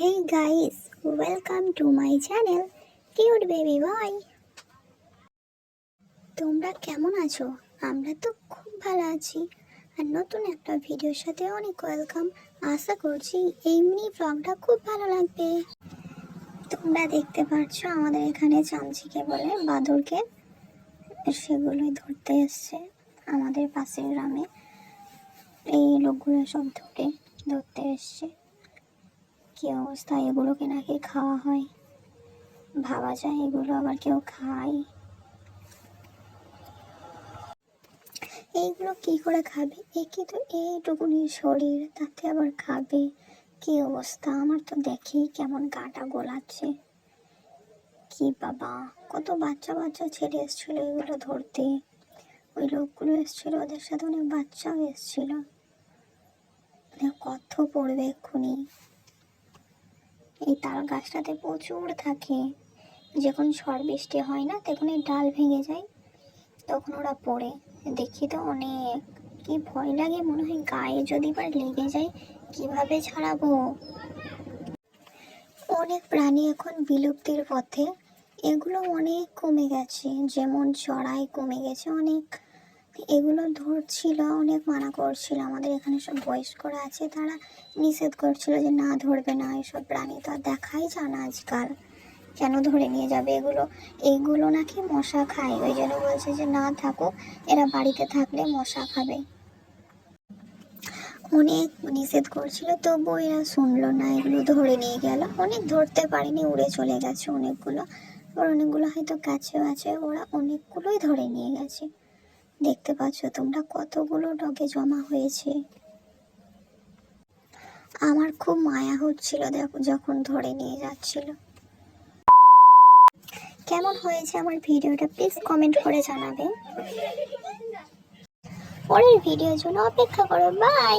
Hey guys, welcome to my channel Cute Baby Boy. তোমরা কেমন আছো? আমরা তো খুব ভালো আছি। আর নতুন একটা ভিডিওর সাথে অনেক ওয়েলকাম আশা করছি এই মিনি ব্লগটা খুব ভালো লাগবে। তোমরা দেখতে পাচ্ছ আমাদের এখানে চামচিকে বলে বাদরকে। সেগুলোই ধরতে এসছে আমাদের পাশের গ্রামে। এই লোকগুলো সব ধরে ধরতে এসছে। কি অবস্থা? এগুলোকে নাকি খাওয়া হয়। ভাবা যায়, এগুলো আবার কেউ খায়। এইগুলো কি করে খাবে? এ একে তো এইটুকুনি শরীর তাতে আবার খাবে? কি অবস্থা? আমার তো দেখেই কেমন গাটা গোলাচ্ছে। কি বাবা, কত বাচ্চা বাচ্চা ছেলে এসেছিল এগুলো ধরতে। ওই লোকগুলো এসেছিল, ওদের সাথে অনেক বাচ্চাও এসেছিল। কত পড়বে এক্ষুনি? এই তাল গাছটাতে প্রচুর থাকে। যখন ঝড় বৃষ্টি হয় না, তখন এই ডাল ভেঙে যায়, তখন ওরা পড়ে। দেখি তো অনেক। কি ভয় লাগে, মনে হয় গায়ে যদি বা লেগে যায়, কীভাবে ছাড়াবো? অনেক প্রাণী এখন বিলুপ্তির পথে। এগুলো অনেক কমে গেছে, যেমন চড়াই কমে গেছে অনেক। এগুলো ধরছিল, অনেক মানা করছিল। আমাদের এখানে সব বয়স্করা আছে, তারা নিষেধ করছিল যে না, ধরবে না এসব প্রাণী। তো আর দেখাই যায় না আজকাল। কেন ধরে নিয়ে যাবে এগুলো? এগুলো নাকি মশা খায়। ওই জন্য বলছে যে না থাকুক, এরা বাড়িতে থাকলে মশা খাবে। অনেক নিষেধ করছিল, তবুও এরা শুনলো না। এগুলো ধরে নিয়ে গেল। অনেক ধরতে পারেনি, উড়ে চলে গেছে অনেকগুলো। আর অনেকগুলো হয়তো কাছেও আছে, ওরা অনেকগুলোই ধরে নিয়ে গেছে। দেখতে পাচ্ছ, তোমরা কতগুলো ডগে জমা হয়েছে। আমার খুব মায়া হচ্ছিল, দেখো, যখন ধরে নিয়ে যাচ্ছিল। কেমন হয়েছে আমার ভিডিওটা প্লিজ কমেন্ট করে জানাবে। পরের ভিডিওর জন্য অপেক্ষা করো বাই